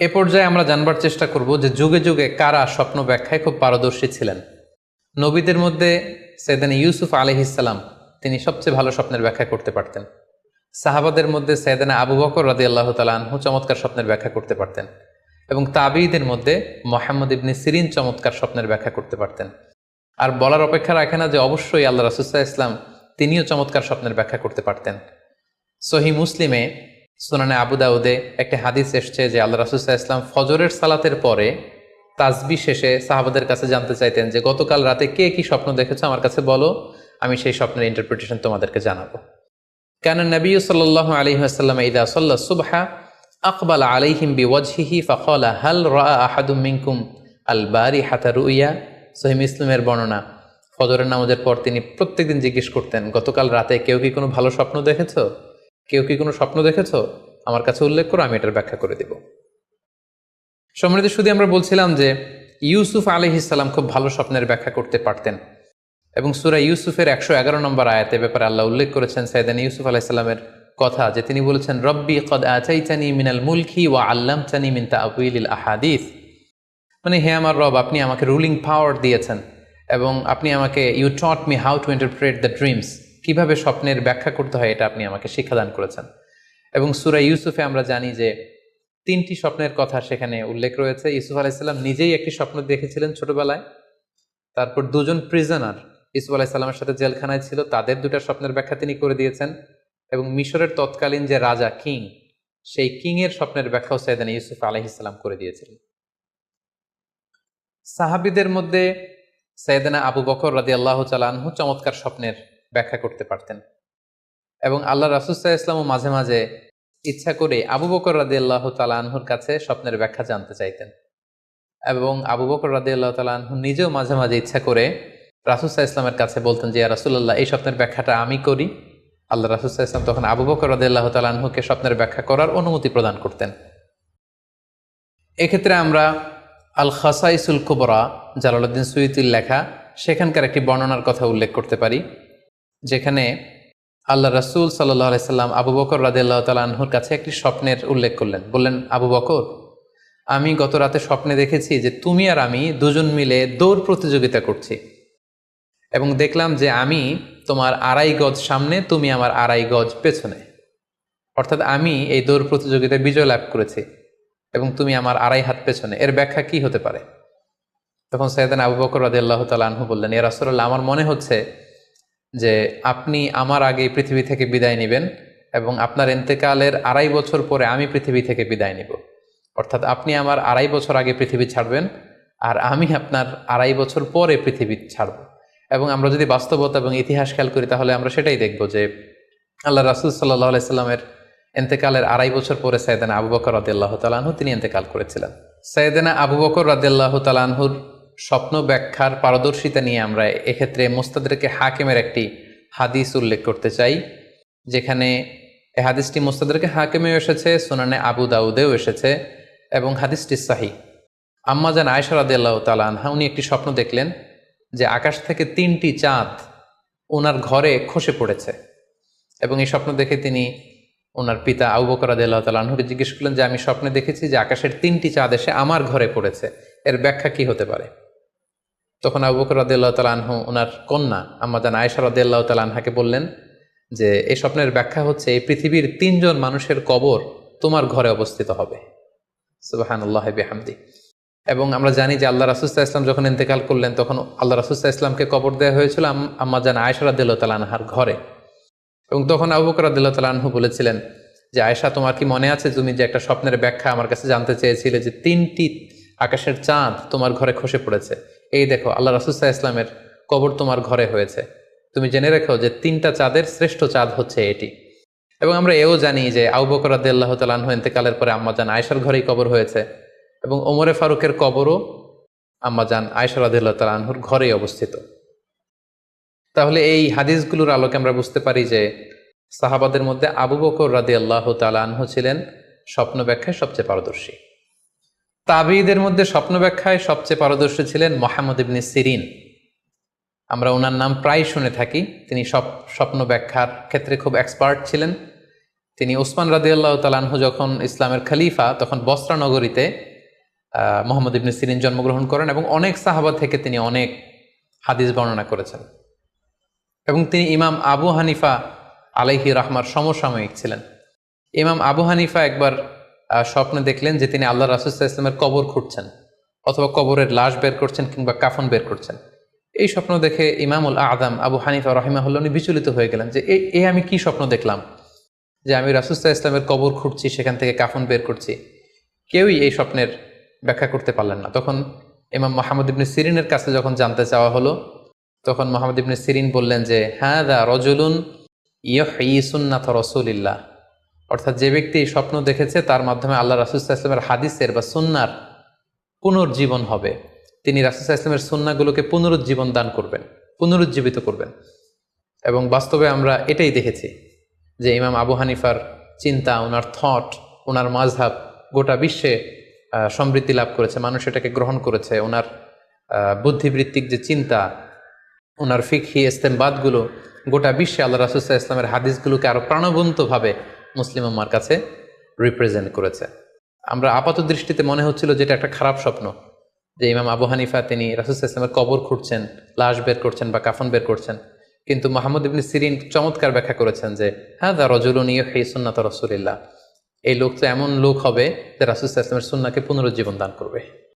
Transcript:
এ পর্যায়ে আমরা জানবার চেষ্টা করব যে যুগে যুগে কারা স্বপ্ন ব্যাখ্যায় খুব পারদর্শী ছিলেন। নবীদের মধ্যে সেদিন ইউসুফ আলহিসাল্লাম তিনি সবচেয়ে ভালো স্বপ্নের ব্যাখ্যা করতে পারতেন। সাহাবাদের মধ্যে সৈয়দানা আবু বকর রাদি আল্লাহ তালাহু চমৎকার স্বপ্নের ব্যাখ্যা করতে পারতেন এবং তাবিদের মধ্যে মোহাম্মদ ইবনে সিরিন চমৎকার স্বপ্নের ব্যাখ্যা করতে পারতেন। আর বলার অপেক্ষা রাখে না যে অবশ্যই আল্লাহ রাসুসাহ ইসলাম তিনিও চমৎকার স্বপ্নের ব্যাখ্যা করতে পারতেন। সহি মুসলিমে সুনানে আবু দাউদে একটা হাদিস এসছে যে আল্লাহ রাসুসাহ ইসলাম ফজরের সালাতের পরে তাজবি শেষে সাহাবাদের কাছে জানতে চাইতেন যে, গতকাল রাতে কে কি স্বপ্ন দেখেছ? আমার কাছে বলো, আমি সেই স্বপ্নের ইন্টারপ্রিটেশন তোমাদেরকে জানাব। কেন নবী সাল্লাহ আলহিহাসাল্লাম ইদা সাল্লা সুবহা আকবাল আলাইহিম বিওয়াজহিহি ফখলা হাল রা আহাদুম আল বারি হাতা রুইয়া? সহিম ইসলামের বর্ণনা, ফজরের নামাজের পর তিনি প্রত্যেকদিন জিজ্ঞেস করতেন, গতকাল রাতে কেউ কি কোনো ভালো স্বপ্ন দেখেছ? কেউ কি কোনো স্বপ্ন দেখেছ? আমার কাছে উল্লেখ করো, আমি এটার ব্যাখ্যা করে দিব। সম্মানিত শুধু আমরা বলছিলাম যে ইউসুফ আলহিসাল্লাম খুব ভালো স্বপ্নের ব্যাখ্যা করতে পারতেন এবং সুরা ইউসুফের একশো এগারো নম্বর আয়াতে ব্যাপারে আল্লাহ উল্লেখ করেছেন সাইদান ইউসুফ আলাহিসাল্লামের কথা, যে তিনি বলেছেন, রব্বি কদ আচাইচানি মিনাল মুলকি ওয়া আল্লাম চানি মিন তাউইল আহাদিস। মানে হে আমার রব, আপনি আমাকে রুলিং পাওয়ার দিয়েছেন এবং আপনি আমাকে you taught me how to interpret the dreams কীভাবে স্বপ্নের ব্যাখ্যা করতে হয় এটা আপনি আমাকে শিক্ষাদান করেছেন। এবং সুরা ইউসুফে আমরা জানি যে তিনটি স্বপ্নের কথা সেখানে উল্লেখ রয়েছে। ইউসুফ আলাইসাল্লাম নিজেই একটি স্বপ্ন দেখেছিলেন ছোটবেলায়। তারপর দুজন প্রিজনার ইসুফ আলাহিসাল্লামের সাথে জেলখানায় ছিল। তাদের দুটা স্বপ্নের ব্যাখ্যা তিনি করে দিয়েছেন। এবং মিশরের তৎকালীন যে রাজা কিং, সেই কিং এর স্বপ্নের ব্যাখ্যাও সাইদান ইউসুফ আলহিসাল্লাম করে দিয়েছিলেন। সাহাবিদের মধ্যে সৈয়দানা আবু বকর রাদি আল্লাহ চালানহু চমৎকার স্বপ্নের ব্যাখ্যা করতে পারতেন। এবং আল্লাহ রাসুসাহ ইসলামও মাঝে মাঝে ইচ্ছা করে আবু বকর রাদি আল্লাহ তালাহুর কাছে স্বপ্নের ব্যাখ্যা জানতে চাইতেন। এবং আবু বকর রাদি আল্লাহ তালাহু নিজেও মাঝে মাঝে ইচ্ছা করে রাসুসাহ ইসলামের কাছে বলতেন যে রাসুল্লাহ এই স্বপ্নের ব্যাখ্যাটা আমি করি। আল্লাহ রাসুসাহ ইসলাম তখন আবু বকর রাদি আল্লাহ তালাহুকে স্বপ্নের ব্যাখ্যা করার অনুমতি প্রদান করতেন। এক্ষেত্রে আমরা আল খাসাইসুল কুবরা জালালউদ্দিন সুইতির লেখা সেখানকার একটি বর্ণনার কথা উল্লেখ করতে পারি। যেখানে আল্লাহ রাসুল সাল্লাহ আলাইসাল্লাম আবু বকর রাদিয়াল্লাহ তালাহুর কাছে একটি স্বপ্নের উল্লেখ করলেন। বললেন, আবু বকর, আমি গত রাতে স্বপ্নে দেখেছি যে তুমি আর আমি দুজন মিলে দৌড় প্রতিযোগিতা করছি এবং দেখলাম যে আমি তোমার আড়াই গজ সামনে, তুমি আমার আড়াই গজ পেছনে। অর্থাৎ আমি এই দৌড় প্রতিযোগিতায় বিজয় লাভ করেছি এবং তুমি আমার আড়াই হাত পেছনে। এর ব্যাখ্যা কি হতে পারে? তখন সৈয়দান আবু বকর রাজি আল্লাহ তালু বললেন, এ রাসুল্লাহ আমার মনে হচ্ছে যে আপনি আমার আগে পৃথিবী থেকে বিদায় নেবেন এবং আপনার এন্তেকালের আড়াই বছর পরে আমি পৃথিবী থেকে বিদায় নিব। অর্থাৎ আপনি আমার আড়াই বছর আগে পৃথিবী ছাড়বেন আর আমি আপনার আড়াই বছর পরে পৃথিবী ছাড়ব। এবং আমরা যদি বাস্তবতা এবং ইতিহাস খেয়াল করি, তাহলে আমরা সেটাই দেখব যে আল্লাহ রাসুল সাল্লাহ আলাইস্লামের এন্তেকালের আড়াই বছর পরে সৈয়দানা আবু বকর রাদিল্লাহ তালাহু তিনি এন্তেকাল করেছিলেন। সৈয়দানা আবু বকর রাদিল্লাহ তালাহুর স্বপ্ন ব্যাখ্যার পারদর্শিতা নিয়ে আমরা এক্ষেত্রে মোস্তাদেরকে হাকিমের একটি হাদিস উল্লেখ করতে চাই, যেখানে এ হাদিসটি মোস্তাদেরকে হাকিমেও এসেছে, সোনানে আবু দাউদেও এসেছে এবং হাদিসটি সাহি। আম্মাজান আয়সা রাদিল্লাহ তালানহা উনি একটি স্বপ্ন দেখলেন যে আকাশ থেকে তিনটি চাঁদ ওনার ঘরে খসে পড়েছে এবং এই স্বপ্ন দেখে তিনি ওনার পিতা আবু বকর আল্লাহ তালাহুকে জিজ্ঞেস করলেন যে, আমি স্বপ্নে দেখেছি যে আকাশের তিনটি চাঁদ এসে আমার ঘরে পড়েছে। এর ব্যাখ্যা কি হতে পারে? তখন আবু বকর আল্লাহ তালাহু ওনার কন্যা আমাদান আয়সা রদাল্লাহ তালাহাকে বললেন যে, এই স্বপ্নের ব্যাখ্যা হচ্ছে, এই পৃথিবীর তিনজন মানুষের কবর তোমার ঘরে অবস্থিত হবে। সুবাহান আল্লাহ এবং আমরা জানি যে আল্লাহ রাসুস্তা ইসলাম যখন ইন্তেকাল করলেন, তখন আল্লাহ রাসুস্তা ইসলামকে কবর দেওয়া হয়েছিল আম্মাজান আয়সা রদাল্লাহ তালানহার ঘরে। এবং তখন আবু বকর আদুল্লাহ তালাহু বলেছিলেন যে আয়সা তোমার কি মনে আছে তুমি যে একটা স্বপ্নের ব্যাখ্যা আমার কাছে জানতে চেয়েছিলে যে, তিনটি আকাশের চাঁদ তোমার ঘরে খসে পড়েছে? এই দেখো, আল্লাহ রাসুসাহ ইসলামের কবর তোমার ঘরে হয়েছে। তুমি জেনে রেখো যে তিনটা চাঁদের শ্রেষ্ঠ চাঁদ হচ্ছে এটি। এবং আমরা এও জানি যে আবু বকর আদুল্লাহ তালাহু ইন্তেকালের পরে আম্মাজান আয়সার ঘরেই কবর হয়েছে এবং ওমরে ফারুকের কবরও আম্মাজান আয়সা রাদিল্লাহ তালাহুর ঘরেই অবস্থিত। তাহলে এই হাদিসগুলোর আলোকে আমরা বুঝতে পারি যে সাহাবাদের মধ্যে আবু বকর রাদি আল্লাহ তালাহ ছিলেন স্বপ্ন ব্যাখ্যায় সবচেয়ে পারদর্শী। তাবিদের মধ্যে স্বপ্ন ব্যাখ্যায় সবচেয়ে পারদর্শী ছিলেন মোহাম্মদ ইবনে সিরিন। আমরা ওনার নাম প্রায় শুনে থাকি। তিনি সব স্বপ্ন ব্যাখ্যার ক্ষেত্রে খুব এক্সপার্ট ছিলেন। তিনি ওসমান রাদিয়াল্লাহ তালানহু যখন ইসলামের খলিফা, তখন বস্ত্রা নগরীতে মোহাম্মদ ইবনে সিরিন জন্মগ্রহণ করেন এবং অনেক সাহাবা থেকে তিনি অনেক হাদিস বর্ণনা করেছেন। এবং তিনি ইমাম আবু হানিফা আলাইহি রাহমার সমসাময়িক ছিলেন। ইমাম আবু হানিফা একবার স্বপ্নে দেখলেন যে তিনি আল্লাহ রাসুল্লাহ ইসলামের কবর খুঁড়ছেন অথবা কবরের লাশ বের করছেন কিংবা কাফন বের করছেন। এই স্বপ্ন দেখে ইমামুল আদম আবু হানিফা রহিমাহুল্লাহ উনি বিচলিত হয়ে গেলেন যে এ- আমি কি স্বপ্ন দেখলাম? যে আমি রাসুস্তা ইসলামের কবর খুঁড়ছি, সেখান থেকে কাফন বের করছি। কেউই এই স্বপ্নের ব্যাখ্যা করতে পারলেন না। তখন ইমাম মোহাম্মদ ইবনে সিরিনের কাছে যখন জানতে চাওয়া হলো, তখন মোহাম্মদ ইবনে সিরিন বললেন যে হ্যাঁ দা রজুলুন ইয়হি সুন্নাথ রসুলিল্লাহ। অর্থাৎ যে ব্যক্তি স্বপ্ন দেখেছে, তার মাধ্যমে আল্লাহ রাসুস্তা ইসলামের হাদিসের বা সুন্নার পুনর্জীবন হবে। তিনি রাসুস্তা ইসলামের সুন্নাগুলোকে পুনরুজ্জীবন দান করবেন, পুনরুজ্জীবিত করবেন। এবং বাস্তবে আমরা এটাই দেখেছি যে ইমাম আবু হানিফার চিন্তা, ওনার থট ওনার মাঝহাব গোটা বিশ্বে সমৃদ্ধি লাভ করেছে, মানুষ এটাকে গ্রহণ করেছে। ওনার বুদ্ধিবৃত্তিক যে চিন্তা, ওনার ফিকহি ইস্তেমবাদগুলো গোটা বিশ্বে আল্লাহ রাসুসাহ ইসলামের হাদিসগুলোকে আরও প্রাণবন্তভাবে মুসলিম আমার কাছে রিপ্রেজেন্ট করেছে। আমরা আপাত দৃষ্টিতে মনে হচ্ছিল যেটা একটা খারাপ স্বপ্ন, যে ইমাম আবু হানিফা তিনি রাসুসাহ ইসলামের কবর খুঁড়ছেন, লাশ বের করছেন বা কাফন বের করছেন। কিন্তু মাহমুদ ইবনে সিরিন চমৎকার ব্যাখ্যা করেছেন যে হ্যাঁ দা রজুলনীয় হে সুন্নাত রসুলিল্লাহ। এই লোক তো এমন লোক হবে যে রাসুসাহ ইসলামের সুন্নাকে পুনরুজ্জীবন দান করবে।